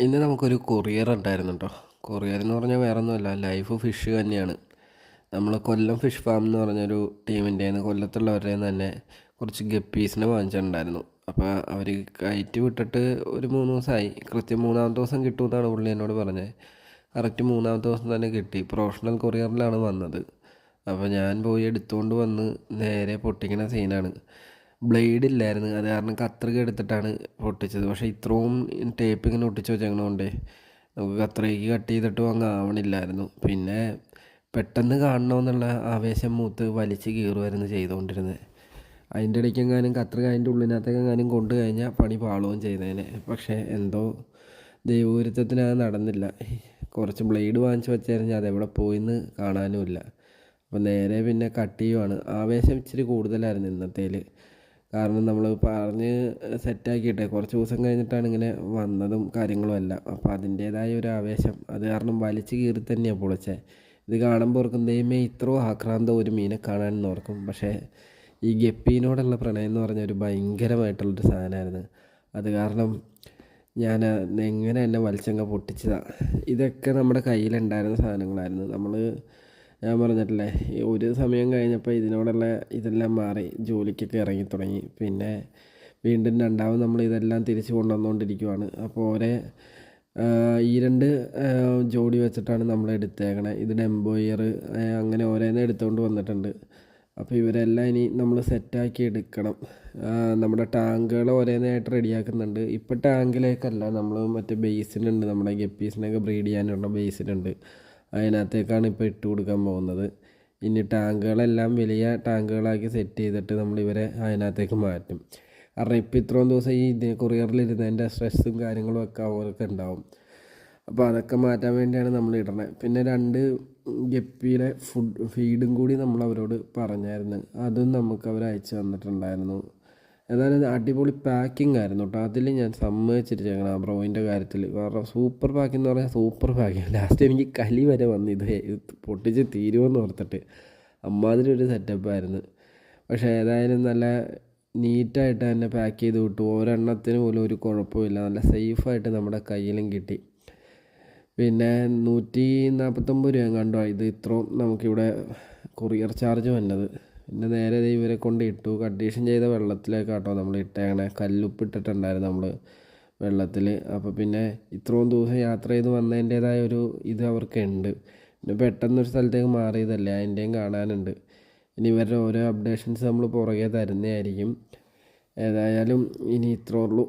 ഇന്ന് നമുക്കൊരു കൊറിയർ ഉണ്ടായിരുന്നു കേട്ടോ കൊറിയർ എന്ന് പറഞ്ഞാൽ വേറെ ഒന്നുമല്ല ലൈഫ് ഫിഷ് തന്നെയാണ്. നമ്മൾ കൊല്ലം ഫിഷ് ഫാം എന്ന് പറഞ്ഞൊരു ടീമിന്റെ കൊല്ലത്തുള്ളവരുടെ തന്നെ കുറച്ച് ഗപ്പീസിനെ വാങ്ങിച്ചിട്ടുണ്ടായിരുന്നു. അപ്പോൾ അവർ കയറ്റി വിട്ടിട്ട് ഒരു മൂന്ന് ദിവസമായി. കൃത്യം മൂന്നാമത്തെ ദിവസം കിട്ടുമെന്നാണ് പുള്ളി എന്നോട് പറഞ്ഞത്. കറക്റ്റ് മൂന്നാമത്തെ ദിവസം തന്നെ കിട്ടി. പ്രൊഫഷണൽ കൊറിയറിലാണ് വന്നത്. അപ്പോൾ ഞാൻ പോയി എടുത്തുകൊണ്ട് വന്ന് നേരെ പൊട്ടിക്കുന്ന സീനാണ് ബ്ലേഡ് ഇല്ലായിരുന്നു. അത് കാരണം കത്രിക എടുത്തിട്ടാണ് പൊട്ടിച്ചത് പക്ഷേ ഇത്രയും ടേപ്പ് ഇങ്ങനെ ഒട്ടിച്ച് വെച്ചേക്കണോണ്ടേ നമുക്ക് കത്രികയ്ക്ക് കട്ട് ചെയ്തിട്ടും അങ്ങ് ആവണില്ലായിരുന്നു. പിന്നെ പെട്ടെന്ന് കാണണമെന്നുള്ള ആവേശം മൂത്ത് വലിച്ച് കീറുമായിരുന്നു ചെയ്തുകൊണ്ടിരുന്നത് അതിന്റെ ഇടയ്ക്ക് എങ്ങാനും കത്രിക അതിന്റെ ഉള്ളിനകത്തേക്ക് എങ്ങാനും കൊണ്ടു കഴിഞ്ഞാൽ പണി പാളുകയും ചെയ്തേനെ. പക്ഷേ എന്തോ ദൈവഗുരുത്വത്തിന് അത് നടന്നില്ല. കുറച്ച് ബ്ലേഡ് വാങ്ങിച്ച് വെച്ചായിരുന്നു അതെവിടെ പോയിന്ന് കാണാനുമില്ല. അപ്പോൾ നേരെ പിന്നെ കട്ട് ചെയ്യുവാണ്. ആവേശം ഇച്ചിരി കൂടുതലായിരുന്നു ഇന്നത്തേൽ കാരണം നമ്മൾ പറഞ്ഞ് സെറ്റാക്കിയിട്ടേ. കുറച്ച് ദിവസം കഴിഞ്ഞിട്ടാണ് ഇങ്ങനെ വന്നതും കാര്യങ്ങളും എല്ലാം. അപ്പോൾ അതിന്റേതായ ഒരു ആവേശം. അത് കാരണം വലിച്ച് കീറി തന്നെയാണ് പൊളിച്ചത് ഇത് കാണുമ്പോൾ ഓർക്കും ദൈവമേ ഇത്രയും ആക്രാന്തം ഒരു മീനെ കാണാനെന്ന് ഓർക്കും. പക്ഷേ ഈ ഗപ്പീനോടുള്ള പ്രണയം എന്ന് പറഞ്ഞ ഒരു ഭയങ്കരമായിട്ടുള്ളൊരു സാധനമായിരുന്നു. അത് കാരണം ഞാൻ എങ്ങനെ എന്നെ വലിച്ചങ്ങ പൊട്ടിച്ചതാണ് ഇതൊക്കെ നമ്മുടെ കയ്യിലുണ്ടായിരുന്ന സാധനങ്ങളായിരുന്നു. നമ്മൾ ഞാൻ പറഞ്ഞിട്ടില്ലേ ഒരു സമയം കഴിഞ്ഞപ്പോൾ ഇതിനോടുള്ള ഇതെല്ലാം മാറി ജോലിക്കൊക്കെ ഇറങ്ങി തുടങ്ങി. പിന്നെ വീണ്ടും രണ്ടാമത് നമ്മൾ ഇതെല്ലാം തിരിച്ചു കൊണ്ടുവന്നുകൊണ്ടിരിക്കുവാണ് അപ്പോൾ ഒരേ ഈ രണ്ട് ജോഡി വെച്ചിട്ടാണ് നമ്മൾ എടുത്തേക്കണേ. ഇത് ഡെംബോയർ അങ്ങനെ ഓരോന്നേ എടുത്തുകൊണ്ട് വന്നിട്ടുണ്ട്. അപ്പോൾ ഇവരെല്ലാം ഇനി നമ്മൾ സെറ്റാക്കി എടുക്കണം. നമ്മുടെ ടാങ്കുകൾ ഓരോന്നായിട്ട് റെഡിയാക്കുന്നുണ്ട്. ഇപ്പോൾ ടാങ്കിലേക്കല്ല നമ്മൾ മറ്റേ ബേസിനുണ്ട് നമ്മുടെ ഗപ്പീസിനൊക്കെ ബ്രീഡ് ചെയ്യാനുള്ള ബേസിനുണ്ട് അതിനകത്തേക്കാണ് ഇപ്പോൾ ഇട്ട് കൊടുക്കാൻ പോകുന്നത്. ഇനി ടാങ്കുകളെല്ലാം വലിയ ടാങ്കുകളാക്കി സെറ്റ് ചെയ്തിട്ട് നമ്മൾ ഇവരെ അതിനകത്തേക്ക് മാറ്റും. കാരണം ഇപ്പോൾ ഇത്രയും ദിവസം ഈ കൊറിയറിലിരുന്നതിന്റെ സ്ട്രെസ്സും കാര്യങ്ങളും ഒക്കെ അവർക്ക് ഉണ്ടാവും. അപ്പോൾ അതൊക്കെ മാറ്റാൻ വേണ്ടിയാണ് നമ്മൾ ഇടണേ. പിന്നെ രണ്ട് ഗപ്പിയിലെ ഫുഡ് ഫീഡും കൂടി നമ്മൾ അവരോട് പറഞ്ഞായിരുന്നു. അതും നമുക്ക് അവർ അയച്ചു തന്നിട്ടുണ്ടായിരുന്നു. ഏതായാലും അടിപൊളി പാക്കിംഗ് ആയിരുന്നു കേട്ടോ അതിൽ ഞാൻ സമ്മതിച്ചിരിച്ചേക്കണം ആ ബ്രോയിന്റെ കാര്യത്തിൽ കാരണം സൂപ്പർ പാക്കിംഗ് എന്ന് പറഞ്ഞാൽ സൂപ്പർ പാക്കിംഗ് ലാസ്റ്റ് എനിക്ക് കലി വരെ വന്ന് ഇത് പൊട്ടിച്ച് തീരുമെന്ന് ഓർത്തിട്ട് അമ്മാതിരി ഒരു സെറ്റപ്പായിരുന്നു പക്ഷേ ഏതായാലും നല്ല നീറ്റായിട്ട് തന്നെ പാക്ക് ചെയ്ത് വിട്ടു. ഒരെണ്ണത്തിന് പോലും ഒരു കുഴപ്പമില്ല നല്ല സേഫായിട്ട് നമ്മുടെ കയ്യിലും കിട്ടി. പിന്നെ നൂറ്റി നാൽപ്പത്തൊമ്പത് രൂപ കണ്ടോ ഇത് ഇത്രയും നമുക്കിവിടെ കൊറിയർ ചാർജ് വന്നത്. പിന്നെ നേരെ ഇവരെ കൊണ്ട് ഇട്ടു. കണ്ടീഷൻ ചെയ്ത വെള്ളത്തിലേക്കാട്ടോ നമ്മൾ ഇട്ടേക്കണേ കല്ലുപ്പിട്ടിട്ടുണ്ടായിരുന്നു നമ്മൾ വെള്ളത്തിൽ അപ്പോൾ പിന്നെ ഇത്രയും ദിവസം യാത്ര ചെയ്ത് വന്നതിന്റേതായ ഒരു ഇത് അവർക്കുണ്ട്. പിന്നെ പെട്ടെന്നൊരു സ്ഥലത്തേക്ക് മാറിയതല്ലേ? അതിന്റെയും കാണാനുണ്ട്. ഇനി ഇവരുടെ ഓരോ അപ്ഡേഷൻസ് നമ്മൾ പുറകെ തരുന്നതായിരിക്കും. ഏതായാലും ഇനി ഇത്രേ ഉള്ളൂ.